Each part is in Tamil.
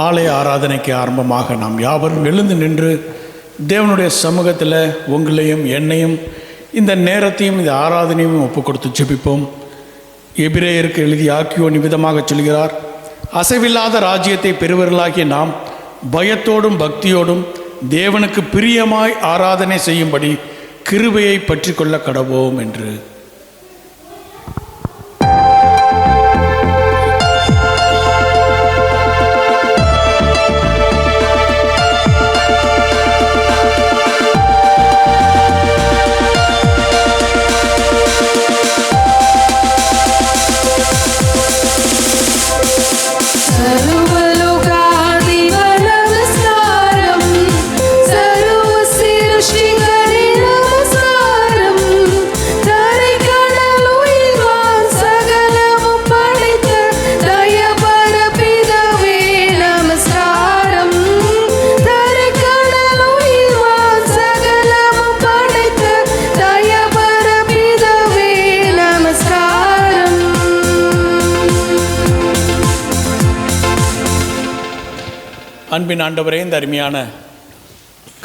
ஆலய ஆராதனைக்கு ஆரம்பமாக நாம் யாவரும் எழுந்து நின்று தேவனுடைய சமூகத்தில் உங்களையும் என்னையும் இந்த நேரத்தையும் இந்த ஆராதனையும் ஒப்பு கொடுத்து ஜெபிப்போம். எபிரேயருக்கு எழுதி ஆக்கியோ நிமிதமாக சொல்கிறார் அசைவில்லாத ராஜ்யத்தை பெறுவர்களாகிய நாம் பயத்தோடும் பக்தியோடும் தேவனுக்கு பிரியமாய் ஆராதனை செய்யும்படி கிருபையை பற்றி கொள்ள கடவோம் என்று அன்பின் ஆண்டவரே இந்த அருமையான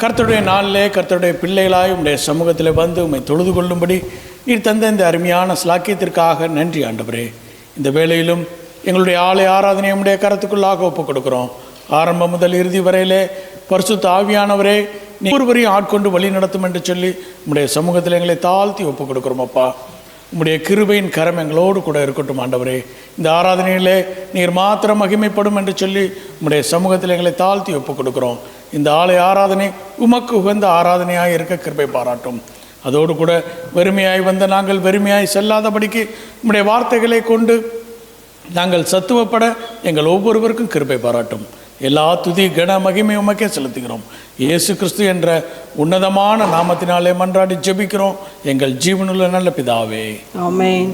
கர்த்தருடைய நாளிலே கர்த்தருடைய பிள்ளைகளாய் உம்முடைய சமூகத்தில் வந்து உம்மை தொழுது கொள்ளும்படி நீர் தந்த இந்த அருமையான ஸ்லாக்கியத்திற்காக நன்றி ஆண்டவரே. இந்த வேளையிலும் எங்களுடைய ஆலை ஆராதனை உம்முடைய கருத்துக்குள்ளாக ஒப்புக் கொடுக்குறோம். ஆரம்பம் முதல் இறுதி வரையிலே பரிசுத்த ஆவியானவரே நீ ஒருவரையும் ஆட்கொண்டு வழி நடத்தும் என்று சொல்லி உம்முடைய சமூகத்தில் எங்களை தாழ்த்தி ஒப்புக் கொடுக்குறோம் அப்பா. உம்முடைய கிருபையின் கரம் எங்களோடு கூட இருக்கட்டும் ஆண்டவரே. இந்த ஆராதனையிலே நீர் மாத்திரம் மகிமைப்படும் என்று சொல்லி உம்முடைய சமூகத்தில் எங்களை தாழ்த்தி ஒப்புக் கொடுக்குறோம். இந்த ஆலய ஆராதனை உமக்கு உகந்த ஆராதனையாக இருக்க கிருபை பாராட்டும். அதோடு கூட வெறுமையாய் வந்த நாங்கள் வெறுமையாய் செல்லாதபடிக்கு உம்முடைய வார்த்தைகளை கொண்டு நாங்கள் சத்துவப்பட எங்கள் ஒவ்வொருவருக்கும் கிருபை பாராட்டும். எல்லா துதி கன மகிமை உமக்கே செலுத்துகிறோம். இயேசு கிறிஸ்து என்ற உன்னதமான நாமத்தினாலே மன்றாடி ஜெபிக்கிறோம். எங்கள் ஜீவனுள்ள நல்ல பிதாவே. ஆமேன்.